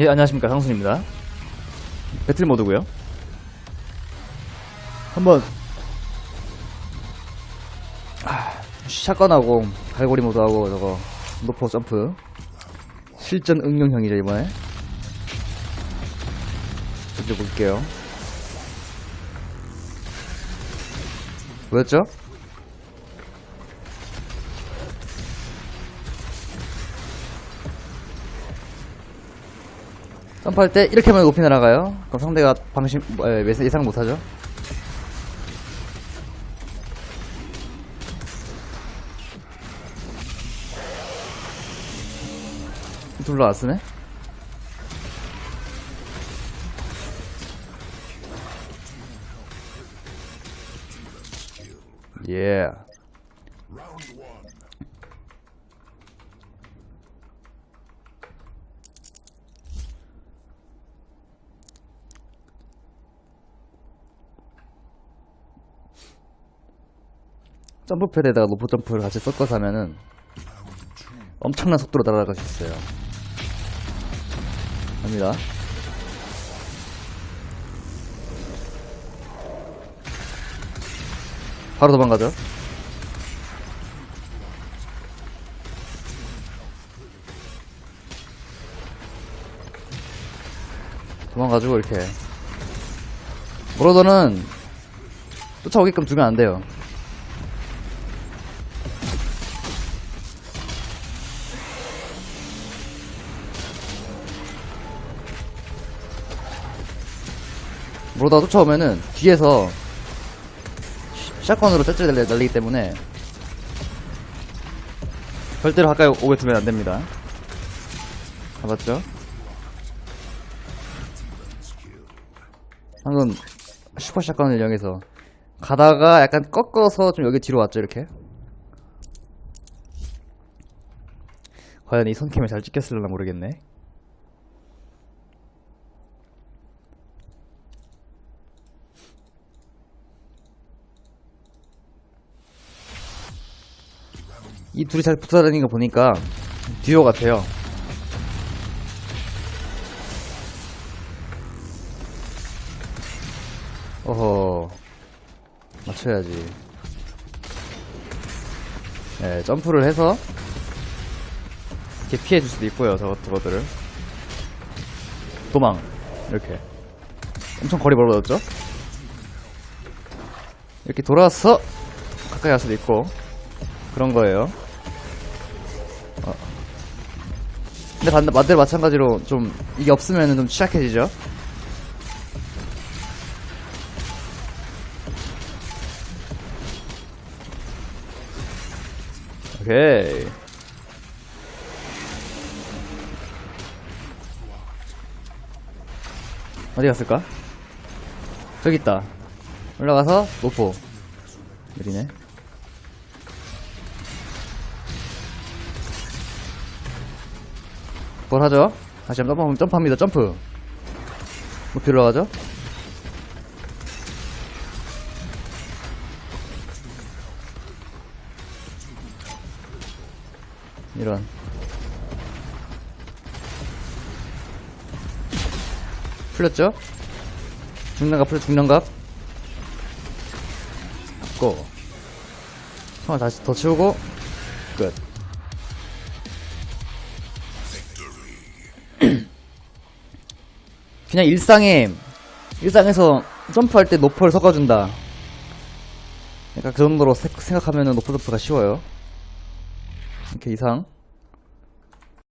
예, 안녕하십니까. 상순입니다. 배틀 모드고요 한번, 아, 샷건하고, 갈고리 모드하고, 저거, 노포 점프. 실전 응용형이죠, 이번에. 던져볼게요. 뭐였죠? 점프할 때 이렇게 하면 높이 날아가요. 그럼 상대가 방심 뭐, 예, 예상 못하죠. 둘러 안 쓰네. 예. 점프 패드에다가 로프 점프를 같이 섞어서 하면은 엄청난 속도로 날아갈 수 있어요. 갑니다. 바로 도망가죠. 도망가지고 이렇게 브로더는 쫓아오게끔 두면 안 돼요. 로더가 쫓아오면은 뒤에서 샷- 샷건으로 날리- 날리기 때문에 절대로 가까이 오게 두면 안 됩니다. 잡았죠? 방금 슈퍼 샷건을 이용해서 가다가 약간 꺾어서 좀 여기 뒤로 왔죠 이렇게 과연 이 손캠을 잘 찍혔을려나 모르겠네 이 둘이 잘 붙어 다니는 거 보니까 듀오 같아요. 어허. 맞춰야지. 네 점프를 해서 이렇게 피해 줄 수도 있고요 저것 저것들을. 도망. 이렇게. 엄청 거리 멀어졌죠? 이렇게 돌아서 가까이 갈 수도 있고. 그런 거예요 근데 반대, 반대로 마찬가지로 좀 이게 없으면 좀 취약해지죠 오케이. 어디 갔을까? 저기 있다. 올라가서 노포. 느리네. 뭘 하죠? 다시 한번 점프, 점프합니다. 점프. 높이 올라가죠? 이런. 풀렸죠? 중량갑 풀려, 중량갑. 고. 총알 다시 더 치우고, 끝. 그냥 일상에, 일상에서 점프할 때 노포를 섞어준다. 약간 그 정도로 세- 생각하면은 노포 점프가 쉬워요. 이렇게 이상.